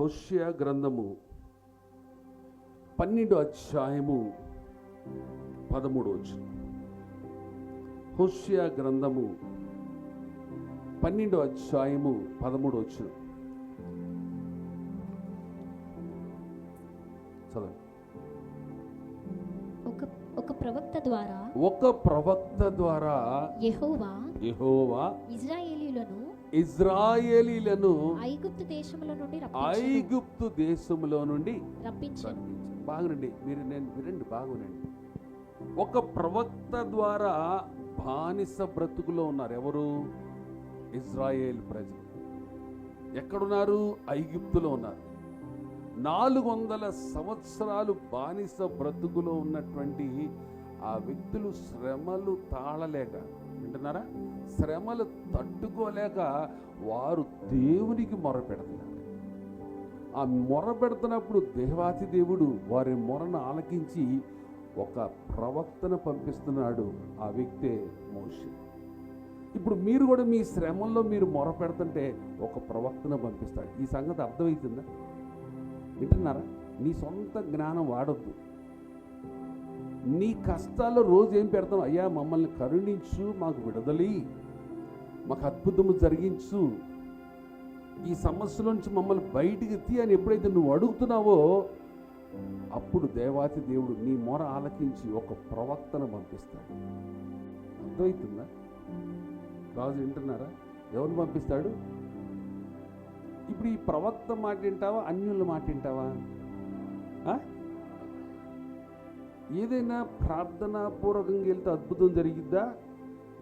హోష్య గ్రంథము పన్నెండు అధ్యాయము పదమూడు వచ్చిన హోష్య గ్రంథము పన్నెండు అధ్యాయము పదమూడు చదవండి. ఒక ఒక ప్రవక్త ద్వారా ఒక ప్రవక్త ద్వారా యెహోవా యెహోవా ఇజ్రాయేలీయులను ఇజ్రాయేలీలను ఐగుప్తు దేశముల నుండి. ఐగుప్తు దేశములో నుండి రప్పించెను. బాగునండి మీరు నేను వినండి బాగునండి ఒక ప్రవక్త ద్వారా బానిస బ్రతుకులో ఉన్నారు. ఎవరు? ఇజ్రాయేల్ ప్రజలు. ఎక్కడున్నారు? ఐగుప్తులో ఉన్నారు. నాలుగు వందల సంవత్సరాలు బానిస బ్రతుకులో ఉన్నటువంటి ఆ వ్యక్తులు శ్రమలు తాళలేక వింటున్నారా? శ్రమలు తట్టుకోలేక వారు దేవునికి మొరపెడుతున్నారు. ఆ మొర పెడుతున్నప్పుడు దేవాతి దేవుడు వారి మొరను ఆలకించి ఒక ప్రవక్తను పంపిస్తున్నాడు ఆ వ్యక్తే మోషే. ఇప్పుడు మీరు కూడా మీ శ్రమంలో మీరు మొర పెడుతుంటే ఒక ప్రవక్తను పంపిస్తాడు. ఈ సంగతి అర్థమవుతుందా వింటున్నారా? నీ సొంత జ్ఞానం వాడొద్దు. నీ కష్టాల్లో రోజు ఏం పెడతాం అయ్యా మమ్మల్ని కరుణించు మాకు విడుదలి. మాకు అద్భుతము జరిగించు. ఈ సమస్యలోంచి మమ్మల్ని బయటికి తీ అని ఎప్పుడైతే నువ్వు అడుగుతున్నావో అప్పుడు దేవాతి దేవుడు నీ మొర ఆలకించి ఒక ప్రవక్తను పంపిస్తాడు. అర్థమవుతుందా? రాజు వింటున్నారా? ఎవరిని పంపిస్తాడు? ఇప్పుడు ఈ ప్రవక్త మాట వింటావా అన్యుల మాట వింటావా ఏదైనా ప్రార్థన పూర్వకంగా వెళ్తే అద్భుతం జరిగిద్దా?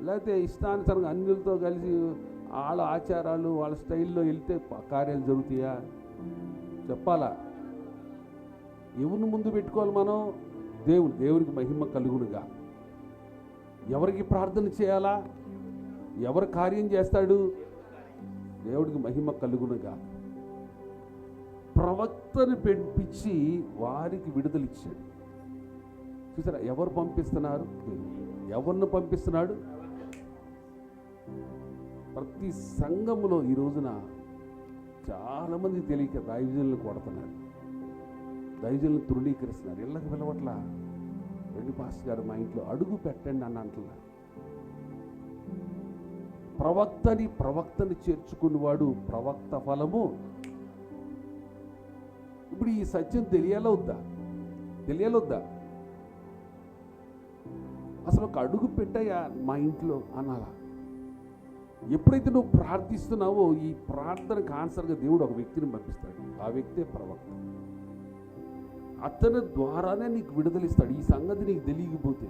లేకపోతే ఇష్టానుసారంగా అన్యులతో కలిసి వాళ్ళ ఆచారాలు వాళ్ళ స్టైల్లో వెళ్తే కార్యాలు జరుగుతాయా? చెప్పాలా? ఎవరిని ముందు పెట్టుకోవాలి మనం? దేవుడు దేవునికి మహిమ కలుగునుగా. ఎవరికి ప్రార్థన చేయాలా? ఎవరు కార్యం చేస్తాడు? దేవుడికి మహిమ కలుగునుగా. ప్రవక్తను పెంపించి వారికి విడుదలిచ్చాడు చూసారా ఎవరు పంపిస్తున్నారు? ఎవరిని పంపిస్తున్నాడు? ప్రతి సంఘములో ఈ రోజున చాలామంది తెలియక దైవజనులు కొడుతున్నారు. దైవజనులు తృణీకరిస్తున్నారు. ఇళ్ళకి పిలవట్లా? రెండు పాస్ గారు మా ఇంట్లో అడుగు పెట్టండి అని అంటున్నారు ప్రవక్తని ప్రవక్తని చేర్చుకున్నవాడు ప్రవక్త ఫలము. ఇప్పుడు ఈ సత్యం తెలియాలవుద్దా వద్దా? అసలు ఒక అడుగు పెట్టయ్యా మా ఇంట్లో అనాలా ఎప్పుడైతే నువ్వు ప్రార్థిస్తున్నావో ఈ ప్రార్థనకు ఆన్సర్గా దేవుడు ఒక వ్యక్తిని పంపిస్తాడు. ఆ వ్యక్తే ప్రవక్త. అతని ద్వారానే నీకు విడుదలిస్తాడు ఈ సంగతి నీకు తెలియకపోతే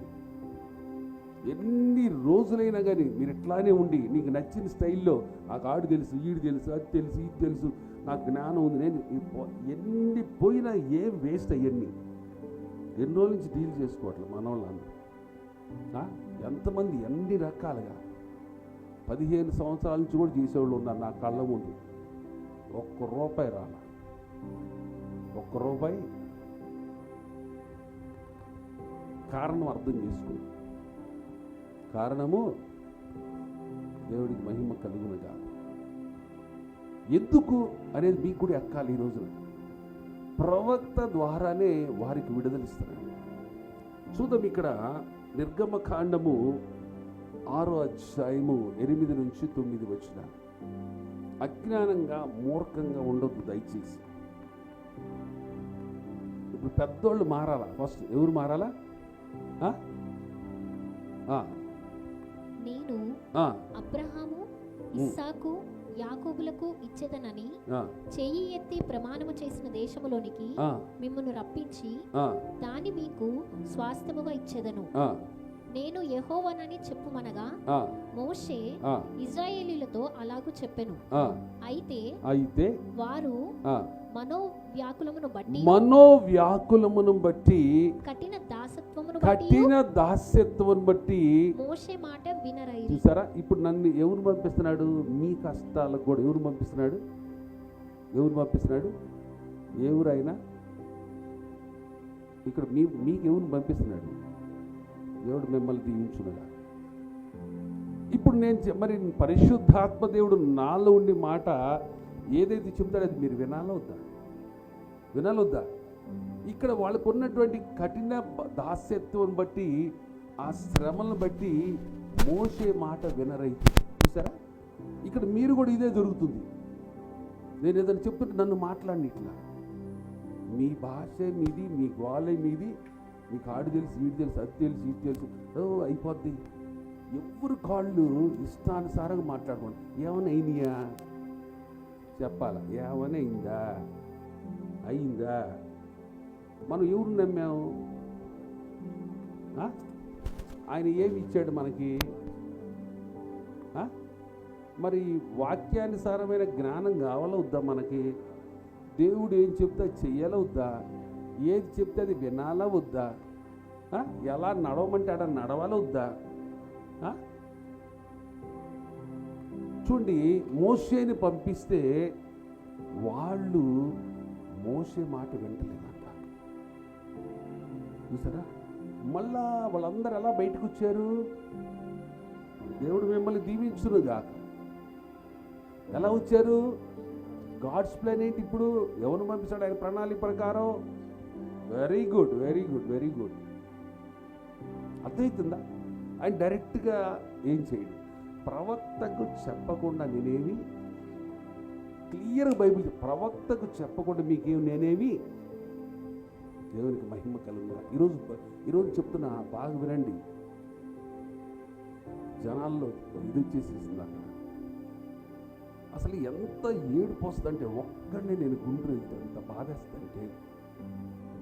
ఎన్ని రోజులైనా కానీ మీరు ఇట్లానే ఉండి నీకు నచ్చిన స్టైల్లో ఆ ఆడు తెలుసు ఈడు తెలుసు అది తెలుసు ఇది తెలుసు నాకు జ్ఞానం ఉంది నేను ఎన్ని పోయినా ఏం వేస్ట్ అవన్నీ ఎన్ని రోజుల నుంచి డీల్ చేసుకోవట్లేదు మన వాళ్ళందరూ ఎంతమంది ఎన్ని రకాలుగా? పదిహేను సంవత్సరాల నుంచి కూడా చేసేవాళ్ళు ఉన్నారు నా కళ్ళ ముందు. ఒక్క రూపాయి రాల. ఒక్క రూపాయి. కారణం అర్థం చేసుకుని కారణము దేవుడికి మహిమ కలుగునగా ఎందుకు అనేది మీకు కూడా ఎక్కాలి ఈ రోజున. ప్రవక్త ద్వారానే వారికి విడుదలిస్తున్నాడు చూద్దాం ఇక్కడ నిర్గమకాండము ఆరో అధ్యాయము ఎనిమిది నుంచి తొమ్మిది వచ్చిన అజ్ఞానంగా మూర్ఖంగా ఉండొద్దు దయచేసి. ఇప్పుడు పెద్దోళ్ళు మారాలా? ఫస్ట్ ఎవరు మారాలా? నేను అబ్రహాము ఇస్సాకు యాకోబులకు ఇచ్చేదనని చెయ్యి ఎత్తి ప్రమాణము చేసిన దేశములోనికి మిమ్మల్ని రప్పించి దాని మీకు స్వాస్థ్యముగా ఇచ్చేదను. నేను యెహోవానని చెప్పుమనగా మోషే ఇజ్రాయేలీలతో అలాగూ చెప్పెను. అయితే అయితే వారు మనోవ్యాకులమును బట్టి మనోవ్యాకులమును బట్టి కఠిన కఠిన దాస్యత్వం బట్టి మోషే మాట వినరైరి చూసారా? ఇప్పుడు నన్ను ఎవరు పంపిస్తున్నాడు? మీ కష్టాలకు కూడా ఎవరు పంపిస్తున్నాడు? ఎవరు పంపిస్తున్నాడు? ఎవరైనా? ఇక్కడ మీ మీకు ఎవరు పంపిస్తున్నాడు? దేవుడు మిమ్మల్ని దీవించునుగా? ఇప్పుడు నేను మరి పరిశుద్ధాత్మ దేవుడు నాలో ఉండి మాట ఏదైతే చెప్తాడో అది మీరు వినాలా వద్దా? వినాలొద్దా ఇక్కడ వాళ్ళకు ఉన్నటువంటి కఠిన దాస్యత్వం బట్టి ఆ శ్రమలను బట్టి మోసే మాట వినరైతే. చూసారా? ఇక్కడ మీరు కూడా ఇదే జరుగుతుంది. నేను ఏదైనా చెప్తుంటే నన్ను మాట్లాడి ఇట్లా. మీ భాష మీది మీ గోళ మీది మీకు ఆడు తెలుసు వీడు తెలుసు అది తెలుసు ఇది తెలుసు. ఓ అయిపోద్ది. ఎవరు కాళ్ళు ఇష్టానుసారంగా మాట్లాడుకోండి. ఏమైనా అయినాయా చెప్పాలా? ఏమైనా అయిందా అయిందా? మనం ఎవరు నమ్మాము? ఆయన ఏమి ఇచ్చాడు మనకి? మరి వాక్యానుసారమైన జ్ఞానం కావాలవుద్దా మనకి? దేవుడు ఏం చెప్తే చెయ్యాలవుద్దా ఏది చెప్తే అది వినాలా వద్దా? ఎలా నడవమంటే అలా నడవాలవుద్దా చూడండి మోషేని పంపిస్తే వాళ్ళు మోసే మాట వింటలేదు? చూసారా? మళ్ళా వాళ్ళందరూ ఎలా బయటకు వచ్చారు దేవుడు మిమ్మల్ని దీవించునుగా ఎలా వచ్చారు? గాడ్స్ ప్లాన్ ఏంటి ఇప్పుడు? ఎవరు పంపించాడు ఆయన ప్రణాళిక ప్రకారం? Very good very good very good. అర్థమవుతుందా ఆయన డైరెక్ట్గా ఏం చేయడు. ప్రవక్తకు చెప్పకుండా నేనేమి క్లియర్ బైబిల్ ప్రవక్తకు చెప్పకుండా మీకేం నేనేమి దేవునికి మహిమ కలుగుగా ఈరోజు ఈరోజు చెప్తున్నా బాగా వినండి. జనాల్లో ఇది వచ్చేసేసింది అక్కడ. అసలు ఎంత ఏడుపు వస్తుందంటే ఒక్కడినే నేను గుండ్రు వెళ్తాను ఎంత బాధేస్తుందంటే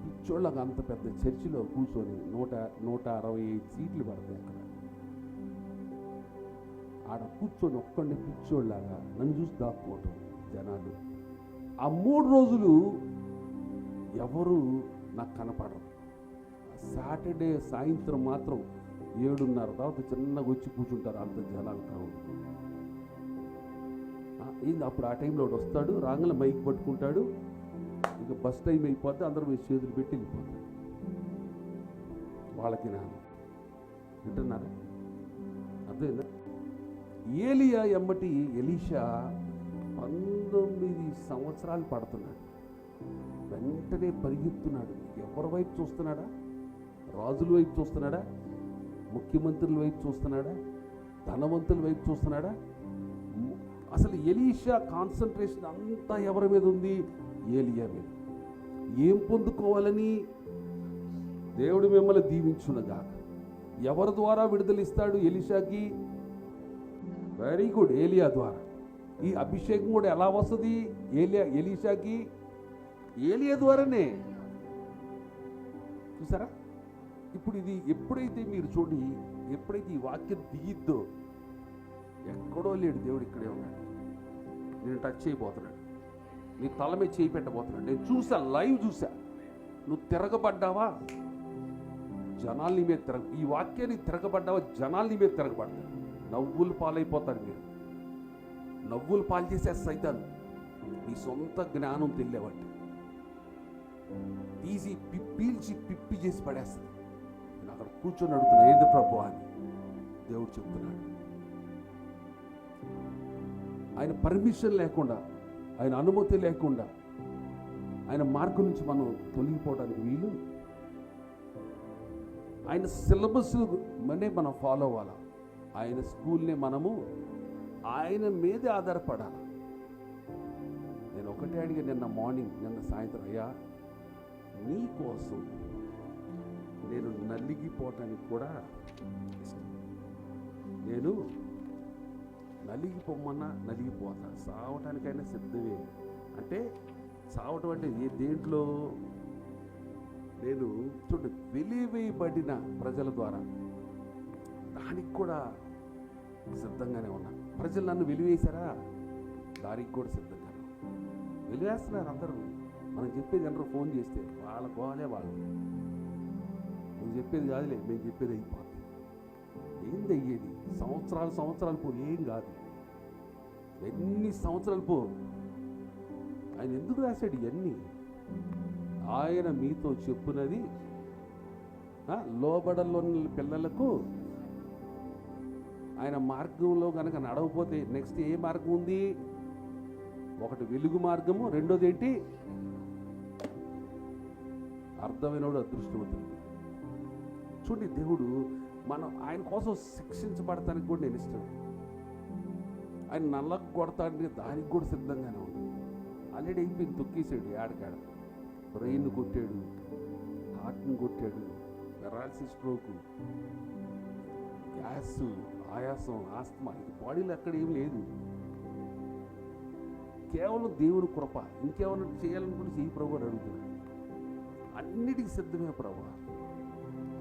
పిచ్చోళ్ళగా అంత పెద్ద చర్చిలో కూర్చొని నూట నూట అరవై ఐదు సీట్లు పడతాయి అక్కడ. ఆడ కూర్చొని ఒక్కడిని పిచ్చోళ్ళలాగా నన్ను చూసి దాక్కోవటం జనాలు. ఆ మూడు రోజులు ఎవరు నాకు కనపడరు. సాటర్డే సాయంత్రం మాత్రం ఏడున్నర తర్వాత చిన్నగా వచ్చి కూర్చుంటారు అంత జనాలు క్రౌడ్ ఏంది అప్పుడు ఆ టైంలో వస్తాడు రాంగల మైక్ పట్టుకుంటాడు ఇక బస్ టైం అయిపోతే అందరూ మీ చేతులు పెట్టి వెళ్ళిపోతారు వాళ్ళకి నా వింటున్నారా? అర్థమైందా? ఏలియా ఎమ్మటి ఎలీషా పంతొమ్మిది సంవత్సరాలు పడుతున్నాడు. వెంటనే పరిగెత్తున్నాడు. ఎవరి వైపు చూస్తున్నాడా? రాజుల వైపు చూస్తున్నాడా? ముఖ్యమంత్రుల వైపు చూస్తున్నాడా? ధనవంతుల వైపు చూస్తున్నాడా? అసలు ఎలీషా కాన్సన్ట్రేషన్ అంతా ఎవరి మీద ఉంది? ఏలియా మీద. ఏం పొందుకోవాలని? దేవుడు మిమ్మల్ని దీవించునగా ఎవరి ద్వారా విడుదలిస్తాడు ఎలీషాకి? వెరీ గుడ్ ఏలియా ద్వారా. ఈ అభిషేకం కూడా ఎలా వస్తుంది? ఏలియా ఎలీషాకి? ఏలియా ద్వారానే. చూసారా? ఇప్పుడు ఇది ఎప్పుడైతే మీరు చూడి ఎప్పుడైతే ఈ వాక్యం దిగిద్దో ఎక్కడో లేడు దేవుడు ఇక్కడే ఉన్నాడు. నేను టచ్ చేయబోతున్నాడు. నీ తల మీద చేయి పెట్టబోతున్నాడు. నేను చూసా లైవ్ చూసా. నువ్వు తిరగబడ్డావా? జనాల్ని మీద తిరగ ఈ వాక్యాన్ని తిరగబడ్డావా? జనాల్ని మీద తిరగబడ్డారు నవ్వులు పాలైపోతారు మీరు. నవ్వులు పాలు చేసే సైతాన్ నీ సొంత జ్ఞానం తెలియబట్టి తీసి పి- పీల్చి పిప్పి చేసి పడేస్తుంది. నేను అక్కడ కూర్చొని అడుగుతున్నా ఏంది ప్రభు అని. దేవుడు చెప్తున్నాడు. ఆయన పర్మిషన్ లేకుండా ఆయన అనుమతి లేకుండా ఆయన మార్గం నుంచి మనం తొలగిపోవడానికి వీలు. ఆయన సిలబస్ మనే మనం ఫాలో అవ్వాలా? ఆయన స్కూల్ని మనము ఆయన మీదే ఆధారపడాలి? నేను ఒకటే అడిగా నిన్న మార్నింగ్ నిన్న సాయంత్రం అయ్యా నీ కోసం నేను నలిగిపోవటానికి కూడా ఇష్టం. నేను నలిగిపోమన్నా నలిగిపోతా. సావటానికైనా సిద్ధమే. అంటే సావటం అంటే ఏ దేంట్లో? నేను చూడండి వెలివేయబడిన ప్రజల ద్వారా. దానికి కూడా సిద్ధంగానే ఉన్నా. ప్రజలు నన్ను వెలివేశారా? దానికి కూడా సిద్ధంగానే వెలివేస్తున్నారు అందరూ. మనం చెప్పేది ఎంటర్ ఫోన్ చేస్తే వాళ్ళ గోలే వాళ్ళు నువ్వు చెప్పేది కాదులే మేము చెప్పేది అయిపోతుంది ఏంది అయ్యేది సంవత్సరాలు సంవత్సరాలు పో ఏం కాదు. ఎన్ని సంవత్సరాలు పో. ఆయన ఎందుకు రాశాడు ఇవన్నీ? ఆయన మీతో చెప్పునది లోబడలోని పిల్లలకు ఆయన మార్గంలో కనుక నడవపోతే నెక్స్ట్ ఏ మార్గం ఉంది? ఒకటి వెలుగు మార్గము రెండోది ఏంటి? అర్థమైనవాడు అదృష్టవంతుడు. చూడండి దేవుడు మనం ఆయన కోసం శిక్షించబడటానికి కూడా నేను ఇష్టం. ఆయన నల్లకు కొడతాడని దానికి కూడా సిద్ధంగానే ఉంది ఆల్రెడీ అయిపోయింది తొక్కేసాడు ఆడకాడ. బ్రెయిన్ కొట్టాడు హార్ట్ని కొట్టాడు పెరాలసిస్ స్ట్రోకు గ్యాస్ ఆయాసం ఆస్తమా ఇది బాడీలో ఎక్కడ ఏం లేదు. కేవలం దేవుని కృప. ఇంకేమైనా చేయాలనుకుంటే చెయ్యి ప్రభు అని అడుగుతున్నాడు. అన్నిటికీ సిద్ధమే ప్రభా.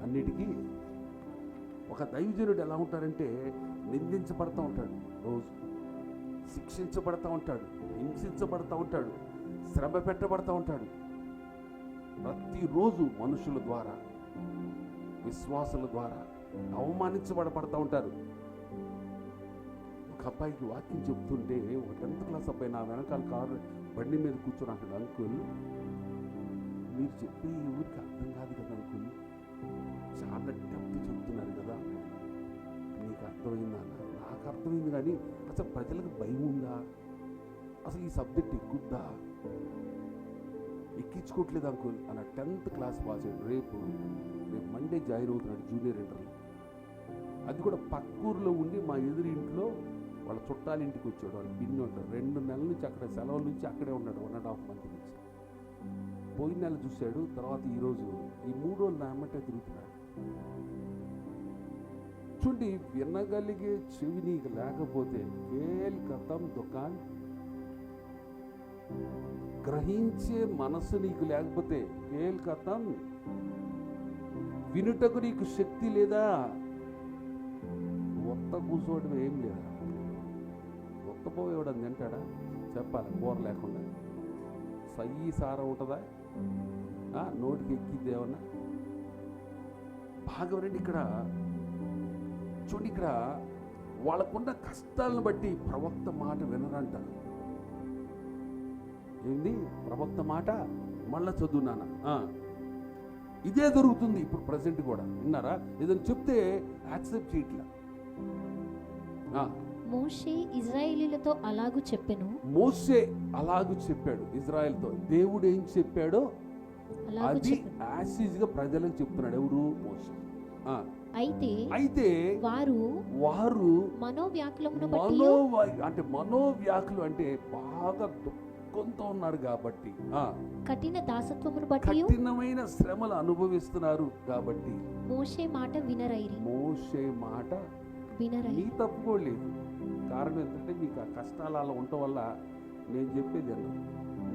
అన్నిటికీ ఒక దైవజనుడు ఎలా ఉంటారంటే నిందించబడతా ఉంటాడు రోజు. శిక్షించబడతా ఉంటాడు హింసించబడతా ఉంటాడు శ్రమ పెట్టబడతా ఉంటాడు. ప్రతిరోజు మనుషుల ద్వారా విశ్వాసుల ద్వారా అవమానించబడబడతా ఉంటారు. ఒక అబ్బాయికి వాక్యం చెప్తుంటే ఒక టెన్త్ క్లాస్ అబ్బాయి నా వెనకాల కారు బండి మీద కూర్చొని అంటాడు అంకుల్ మీరు చెప్పే ఈ ఊరికి అర్థం కాదు కదా అనుకుని చాలా డబ్బు చెప్తున్నారు కదా. నీకు అర్థమైందా నాకు అర్థమైంది కానీ అసలు ప్రజలకు భయం ఉందా? అసలు ఈ సబ్జెక్ట్ ఎక్కుద్దా? ఎక్కించుకోవట్లేదు అంకుల్ అన్న టెన్త్ క్లాస్ పాస్ అయ్యాడు. రేపు రేపు మండే జాయిన్ అవుతున్నాడు జూనియర్ ఇంటర్లో అది కూడా పక్కూరులో ఉండి మా ఎదురు ఇంట్లో వాళ్ళ చుట్టాలింటికి వచ్చాడు. వాళ్ళు పిన్ని ఉంటాడు. రెండు నెలల నుంచి అక్కడ సెలవుల నుంచి అక్కడే ఉన్నాడు. వన్ అండ్ హాఫ్ మంత్ నుంచి. పోయిన నెల చూశాడు తర్వాత ఈరోజు ఈ మూడు రోజులు నా అమ్మటే తిరుగుతున్నాడు. చూడండి వినగలిగే చెవి నీకు లేకపోతే వేల్ కథం దుకాన్ గ్రహించే మనసు నీకు లేకపోతే వేల్ కథం వినుటకు నీకు శక్తి లేదా? ఒత్త కూర్చోవడం ఏం లేదా? ఒత్తపోయి ఇవ్వడం తింటాడా? చెప్పాలి కూర లేకుండా. సయ్యి సార ఉంటుందా? నోటికి ఎక్కిద్ది ఏమన్నా? బాగా రండి ఇక్కడ. చూడండి ఇక్కడ వాళ్ళకున్న కష్టాలను బట్టి ప్రవక్త మాట వినరంట. ఏంది? ప్రవక్త మాట? మళ్ళా చదువునానా ఇదే జరుగుతుంది ఇప్పుడు ప్రజెంట్ కూడా. విన్నారా? ఏదైనా చెప్తే యాక్సెప్ట్ చేయట్లా. మోషే ఇజ్రాయేలీలతో అలాగు చెప్పెను. మోసే అలాగూ చెప్పాడు ఇజ్రాయెల్తో. దేవుడు ఏం చెప్పాడో? అది యాసిజ్గా ప్రజలకు చెప్తున్నాడు. ఎవరు? ఆ, అయితే అయితే వారు వారు మనోవ్యాకులమును మనో అంటే మనోవ్యాకులు అంటే బాగా దుఃఖంతో ఉన్నారు కాబట్టి ఆ, కఠిన దాసత్వమును బట్టి కఠినమైన శ్రమలు అనుభవిస్తున్నారు కాబట్టి మోషే మాట వినరైరి. మోసే మాట వినరైరి. నీ తప్పుకోలేదు కారణం ఏంటంటే మీకు ఆ కష్టాలు అలా ఉండటం వల్ల నేను చెప్పేది అన్న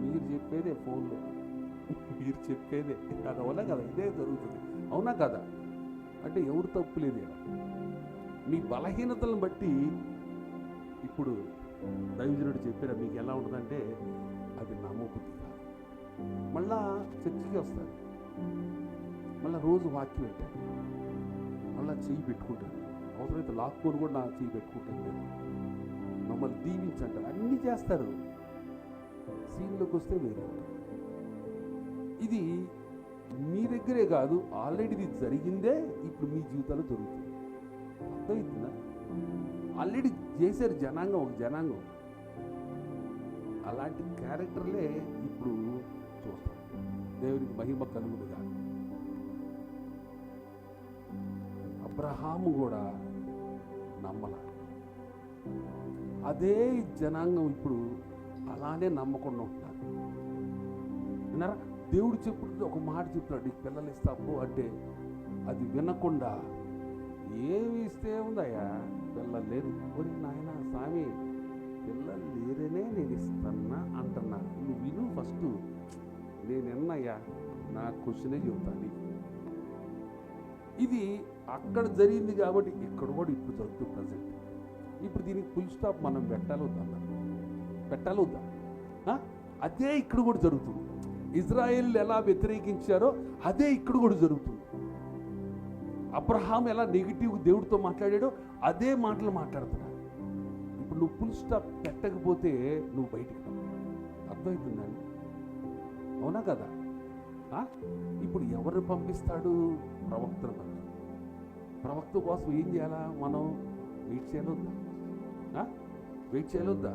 మీరు చెప్పేదే ఫోన్లో. మీరు చెప్పేదే. అది అవునా కదా ఇదే జరుగుతుంది. అవునా కదా? అంటే ఎవరు తప్పు లేదు మీ బలహీనతలను బట్టి ఇప్పుడు దైవజనుడు చెప్పారా మీకు ఎలా ఉంటుందంటే అది నమ్మబుద్ధి కాదు. మళ్ళా చర్చికి వస్తారు. మళ్ళీ రోజు వాక్యం పెట్టారు మళ్ళా చెయ్యి పెట్టుకుంటారు. అవసరమైతే లాక్కొని కూడా నా చెయ్యి పెట్టుకుంటాను నేను మమ్మల్ని దీవించంటారు. అన్నీ చేస్తారు. సీన్లోకి వస్తే వేరే. ఇది మీ దగ్గరే కాదు ఆల్రెడీ ఇది జరిగిందే ఇప్పుడు మీ జీవితాలు జరుగుతుంది. అర్థమవుతుందా ఆల్రెడీ చేశారు జనాంగం ఒక జనాంగం. అలాంటి క్యారెక్టర్లే ఇప్పుడు చూస్తాం. దేవునికి మహిమ కలుగులుగా అబ్రహాము కూడా నమ్మల. అదే జనాంగం ఇప్పుడు అలానే నమ్మకుండా ఉంటారు. విన్నారా? దేవుడు చెప్పుడు ఒక మాట చెప్తాడు నీకు పిల్లలు ఇస్తాపు అంటే అది వినకుండా ఏమి ఇస్తే ఉందయ్యా? పిల్లలు లేరు. ఒరి నాయన స్వామి పిల్లలు లేరనే నేను ఇస్తున్నా అంటున్నా నువ్వు విను ఫస్ట్. నేను ఎన్నయ్యా నా క్వశ్చనే చెబుతాను ఇది అక్కడ జరిగింది కాబట్టి ఇక్కడ కూడా ఇప్పుడు జరుగుతుంది ప్రజెంట్. ఇప్పుడు దీనికి ఫుల్ స్టాప్ మనం పెట్టాలొద్దా పెట్టాలొద్దా. అదే ఇక్కడ కూడా జరుగుతుంది. ఇజ్రాయెల్ ఎలా వ్యతిరేకించారో అదే ఇక్కడ కూడా జరుగుతుంది. అబ్రహాం ఎలా నెగిటివ్ దేవుడితో మాట్లాడాడో అదే మాటలు మాట్లాడుతున్నాడు ఇప్పుడు నువ్వు ఫుల్ స్టాప్ పెట్టకపోతే నువ్వు బయటికి అర్థమవుతుందండి అవునా కదా? ఇప్పుడు ఎవరిని పంపిస్తాడు? ప్రవక్తను ప్రవక్త కోసం ఏం చేయాలా మనం? వెయిట్ చేయాలి వెయిట్ చేయలొద్దా